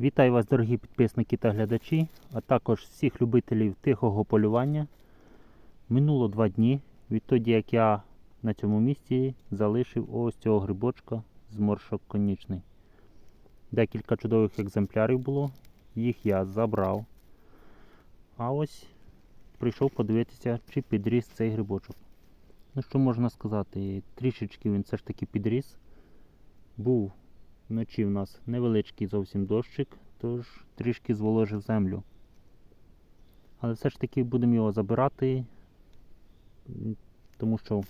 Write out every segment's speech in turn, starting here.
Вітаю вас, дорогі підписники та глядачі, а також всіх любителів тихого полювання. Минуло два дні відтоді, як я на цьому місці залишив ось цього грибочка зморшок конічний. Декілька чудових екземплярів було, їх я забрав. А ось прийшов подивитися, чи підріс цей грибочок. Ну що можна сказати, трішечки він все ж таки підріс. Був Вночі в нас невеличкий зовсім дощик, тож трішки зволожив землю. Але все ж таки будемо його забирати, тому що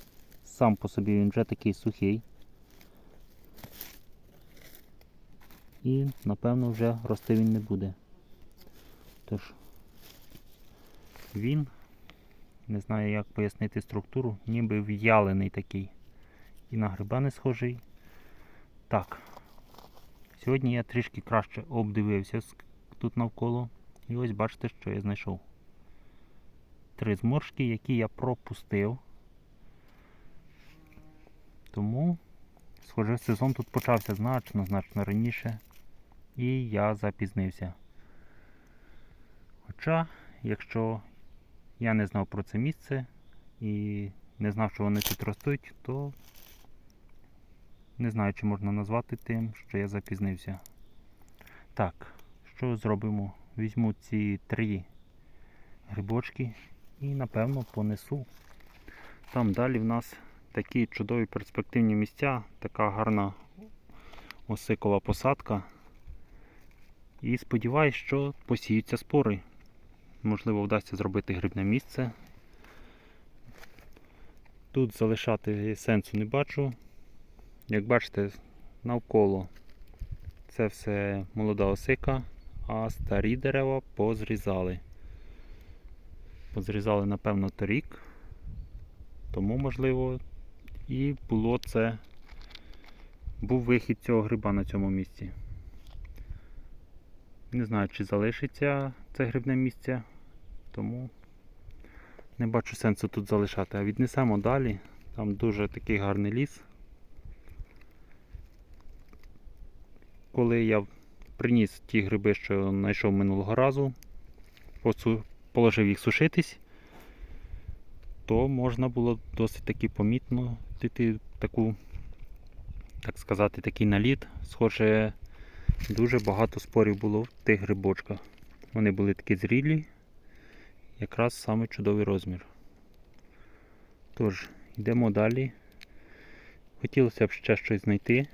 сам по собі він вже такий сухий. І напевно вже рости він не буде. Тож він, не знаю як пояснити структуру, ніби в'ялений такий. І на гриба не схожий. Так, Сьогодні я трішки краще обдивився тут навколо. І ось бачите, що я знайшов. Три зморшки, які я пропустив. Тому, схоже, сезон тут почався значно, значно раніше. І я запізнився. Хоча, якщо я не знав про це місце і не знав, що вони тут ростуть, то не знаю, чи можна назвати тим, що я запізнився. Так, що зробимо? Візьму ці три грибочки і напевно понесу. Там далі в нас такі чудові перспективні місця, така гарна осикова посадка. І сподіваюсь, що посіються спори. Можливо, вдасться зробити грибне місце. Тут залишати сенсу не бачу. Як бачите, навколо це все молода осика, а старі дерева позрізали. Позрізали, напевно, торік. Тому, можливо, і було це. Був вихід цього гриба на цьому місці. Не знаю, чи залишиться це грибне місце, тому не бачу сенсу тут залишати. А віднесемо далі. Там дуже такий гарний ліс. Коли я приніс ті гриби, що знайшов минулого разу, положив їх сушитись, то можна було досить таки помітно таку, так сказати, такий наліт. Схоже, дуже багато спорів було в тих грибочках. Вони були такі зрілі, якраз саме чудовий розмір. Тож, йдемо далі. Хотілося б ще щось знайти.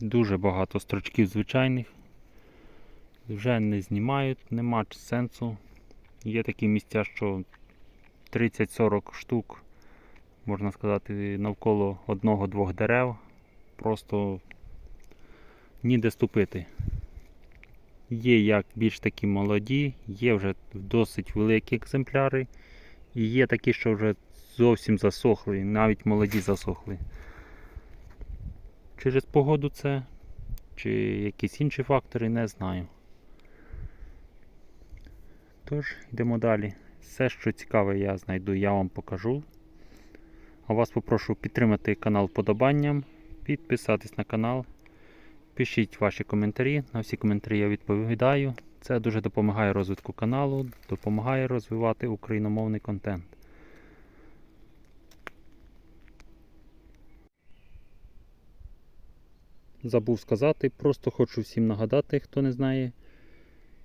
Дуже багато строчків звичайних. Вже не знімають, нема сенсу. Є такі місця, що 30-40 штук, можна сказати, навколо одного-двох дерев. Просто ніде ступити. Є як більш такі молоді, є вже досить великі екземпляри, і є такі, що вже зовсім засохли, навіть молоді засохли. Через погоду це, чи якісь інші фактори, не знаю. Тож, йдемо далі. Все, що цікаве, я знайду, я вам покажу. А вас попрошу підтримати канал вподобанням, підписатись на канал. Пишіть ваші коментарі. На всі коментарі я відповідаю. Це дуже допомагає розвитку каналу, допомагає розвивати україномовний контент. Забув сказати, просто хочу всім нагадати, хто не знає.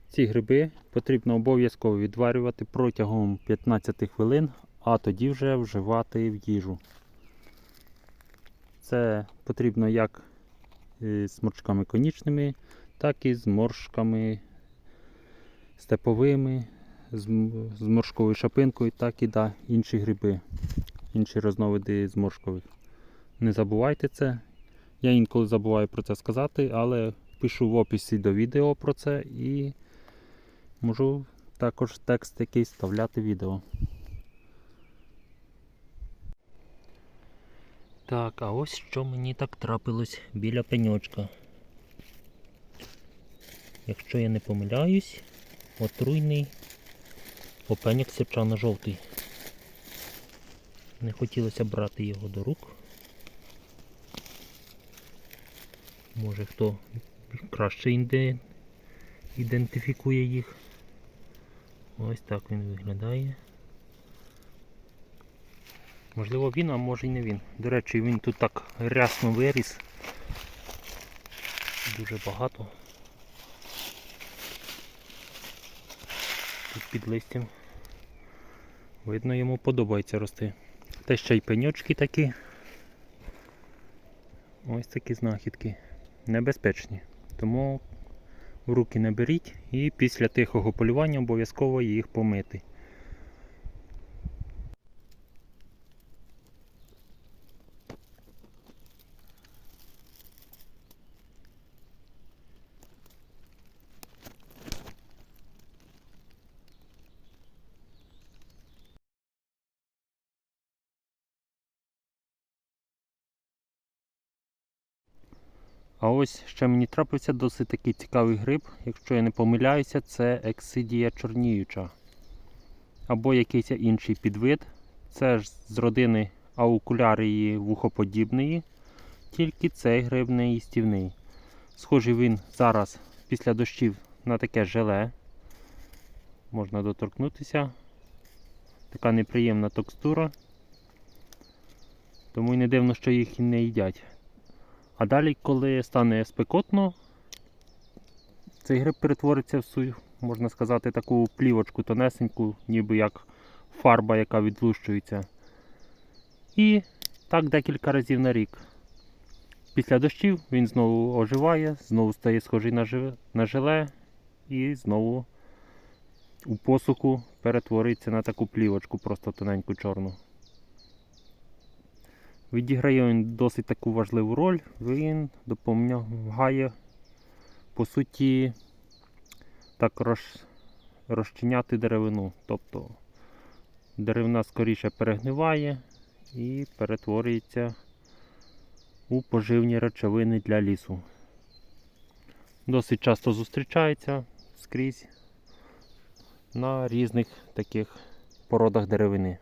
Ці гриби потрібно обов'язково відварювати протягом 15 хвилин, а тоді вже вживати в їжу. Це потрібно як е, з моршками конічними, так і з моршками степовими, з моршковою шапинкою, так і да, інші гриби, інші різновиди зморшкових. Не забувайте це, я інколи забуваю про це сказати, але пишу в описі до відео про це і можу також текст якийсь вставляти в відео. Так, а ось що мені так трапилось біля пеньочка. Якщо я не помиляюсь, отруйний опеньок сірчано-жовтий. Не хотілося брати його до рук. Може хто краще ідентифікує їх. Ось так він виглядає. Можливо він, а може й не він. До речі, він тут так рясно виріс. Дуже багато. Тут під листям. Видно, йому подобається рости. Та ще й пеньочки такі. Ось такі знахідки. Небезпечні. Тому в руки не беріть і після тихого полювання обов'язково їх помити. А ось ще мені трапився досить такий цікавий гриб, якщо я не помиляюся, це ексидія чорніюча. Або якийсь інший підвид. Це ж з родини аукулярії вухоподібної, тільки цей гриб не їстівний. Схожий він зараз після дощів на таке желе. Можна доторкнутися. Така неприємна текстура. Тому й не дивно, що їх і не їдять. А далі, коли стане спекотно, цей гриб перетвориться в свою, можна сказати, таку плівочку тонесеньку, ніби як фарба, яка відлущується. І так декілька разів на рік. Після дощів він знову оживає, знову стає схожий на, желе і знову у посуху перетворюється на таку плівочку, просто тоненьку чорну. Відіграє він досить таку важливу роль. Він допомагає, по суті, так роз, розчиняти деревину. Тобто деревина скоріше перегниває і перетворюється у поживні речовини для лісу. Досить часто зустрічається скрізь на різних таких породах деревини.